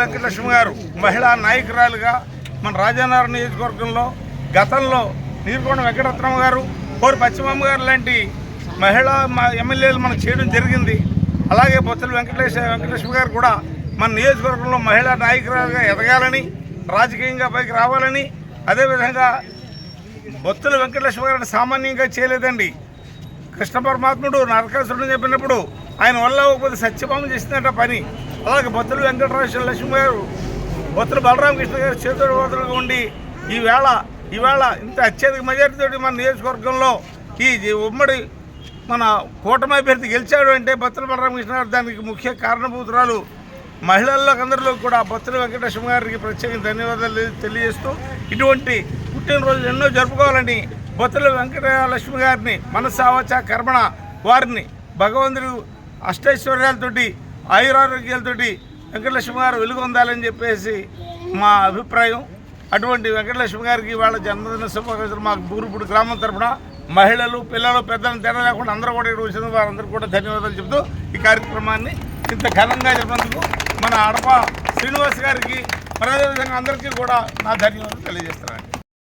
వెంకటలక్ష్మి గారు మహిళా నాయకురాలుగా మన రాజానారాయణ నియోజకవర్గంలో గతంలో నీరుకొండ వెంకటరత్నమ్మ గారు కోరి పశ్చిమమ్మ గారు లాంటి మహిళా మా ఎమ్మెల్యేలు మనకు చేయడం జరిగింది. అలాగే బొత్తుల వెంకటేశ్వర వెంకటలక్ష్మి గారు కూడా మన నియోజకవర్గంలో మహిళా నాయకురాలుగా ఎదగాలని రాజకీయంగా పైకి రావాలని అదేవిధంగా బొత్తుల వెంకటలక్ష్మి గారిని సామాన్యంగా చేయలేదండి. కృష్ణ పరమాత్ముడు నరకాసురుడు చెప్పినప్పుడు ఆయన వల్ల ఒక సత్యభామ చేసిందట పని. అలాగే బొత్తులు వెంకటరాజు లక్ష్మి గారు బొత్తులు బలరామకృష్ణ గారు చేతుడు వదలుగా ఉండి ఈవేళ ఈవేళ ఇంత అత్యధిక మెజార్టీతోటి మన నియోజకవర్గంలో ఈ ఉమ్మడి మన కూటమి అభ్యర్థి గెలిచాడు అంటే బొత్తుల బలరామకృష్ణ గారు దానికి ముఖ్య కారణభూతురాలు. మహిళల్లో అందరిలో కూడా బొత్తుల వెంకటేశ్వర గారికి ప్రత్యేక ధన్యవాదాలు తెలియజేస్తూ ఇటువంటి పుట్టినరోజులు ఎన్నో జరుపుకోవాలని బొత్తుల వెంకటలక్ష్మి గారిని మనసావచ కర్మణ వారిని భగవంతుడు అష్టైశ్వర్యాలతోటి ఆయురారోగ్యాలతోటి వెంకటలక్ష్మి గారు వెలుగొందాలని చెప్పేసి మా అభిప్రాయం. అటువంటి వెంకటలక్ష్మి గారికి వాళ్ళ జన్మదిన శుభాకాంక్షలు. మా బూరుపుడు గ్రామం తరపున మహిళలు పిల్లలు పెద్దలు తేడా లేకుండా అందరూ కూడా ఇక్కడ వచ్చిన వారందరూ కూడా ధన్యవాదాలు చెబుతూ ఈ కార్యక్రమాన్ని ఇంత ఘనంగా చెప్పినందుకు మన అడప శ్రీనివాస్ గారికి మరి అదేవిధంగా అందరికీ కూడా నా ధన్యవాదాలు తెలియజేస్తున్నాను.